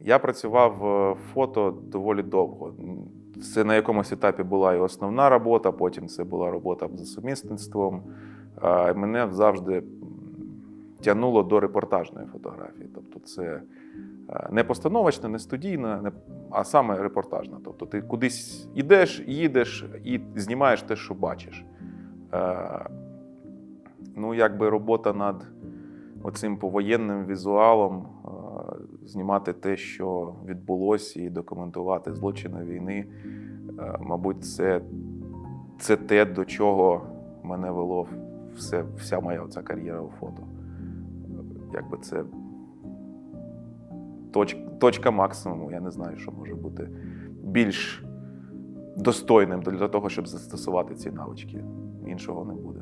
Я працював е, фото доволі довго. Це на якомусь етапі була і основна робота, потім це була робота за сумісництвом. Мене завжди тягнуло до репортажної фотографії. Тобто, це е, не постановочна, не студійна, а саме репортажна. Тобто, ти кудись йдеш, їдеш і знімаєш те, що бачиш. Е, Ну, якби робота над оцим повоєнним візуалом, знімати те, що відбулося, і документувати злочини війни. Е, Мабуть, це, це те, до чого мене вело все, вся моя оця кар'єра у фото. Якби це точ, точка максимуму. Я не знаю, що може бути більш достойним для того, щоб застосувати ці навички. Іншого не буде.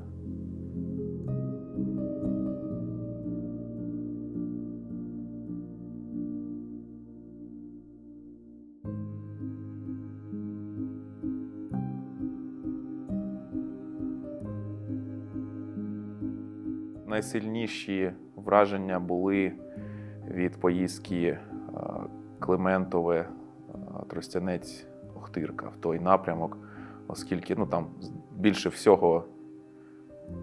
Найсильніші враження були від поїздки е, Климентове, е, Тростянець, Охтирка в той напрямок, оскільки ну, там більше всього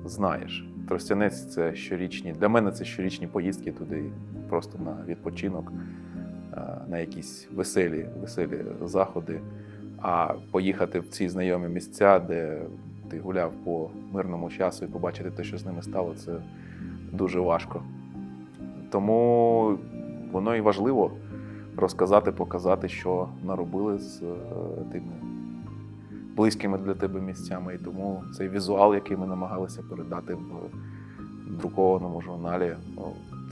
знаєш. Тростянець це щорічні. Для мене це щорічні поїздки туди, просто на відпочинок, е, на якісь веселі, веселі заходи. А поїхати в ці знайомі місця, де ти гуляв по мирному часу і побачити те, що з ними стало, це дуже важко. Тому воно і важливо розказати, показати, що наробили з е, тими близькими для тебе місцями. І тому цей візуал, який ми намагалися передати в друкованому журналі,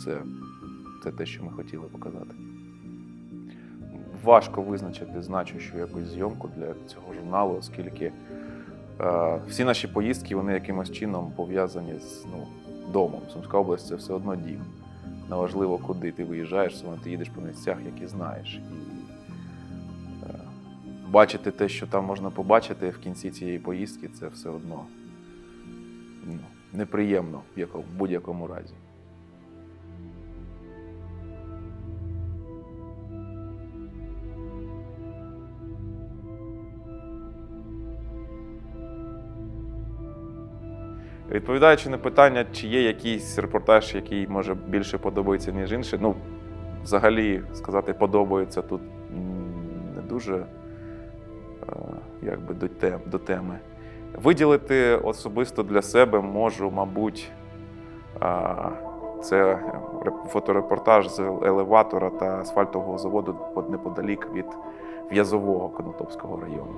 це, це те, що ми хотіли показати. Важко визначити значущу якусь зйомку для цього журналу, оскільки всі наші поїздки вони якимось чином пов'язані з ну, домом. Сумська область це все одно дім. Неважливо, куди ти виїжджаєш, все одно ти їдеш по місцях, які знаєш. І е, бачити те, що там можна побачити в кінці цієї поїздки, це все одно ну, неприємно в будь-якому разі. Відповідаючи на питання, чи є якийсь репортаж, який може більше подобається, ніж інший, ну, взагалі сказати подобається тут не дуже е, якби до, тем, до теми. Виділити особисто для себе можу, мабуть, це фоторепортаж з елеватора та асфальтового заводу неподалік від В'язового Конотопського району.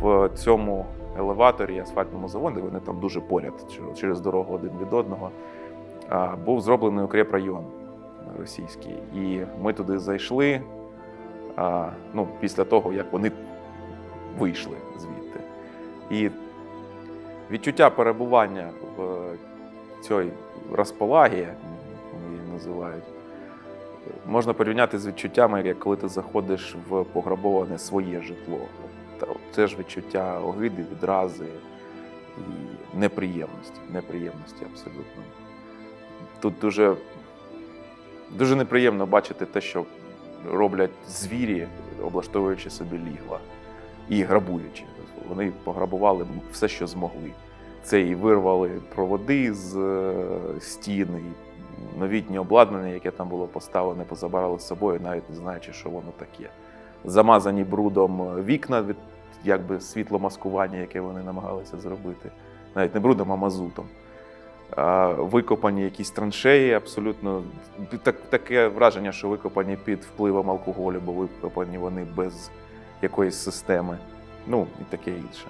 В цьому елеваторі асфальтному заводі, вони там дуже поряд через дорогу один від одного. Був зроблений укрепрайон російський. І ми туди зайшли ну, після того, як вони вийшли звідти. І відчуття перебування в цій розполагі, її називають, можна порівняти з відчуттями, як коли ти заходиш в пограбоване своє житло. Це ж відчуття огиди, відрази і неприємності. Неприємності абсолютно. Тут дуже, дуже неприємно бачити те, що роблять звірі, облаштовуючи собі лігва і грабуючи. Вони пограбували все, що змогли. Це і вирвали проводи з е, стін, і новітнє обладнання, яке там було поставлене, позабирали з собою, навіть не знаючи, що воно таке. Замазані брудом вікна від якби світломаскування, яке вони намагалися зробити, навіть не брудом, а мазутом. Викопані якісь траншеї, абсолютно так, таке враження, що викопані під впливом алкоголю, бо викопані вони без якоїсь системи. Ну і таке інше.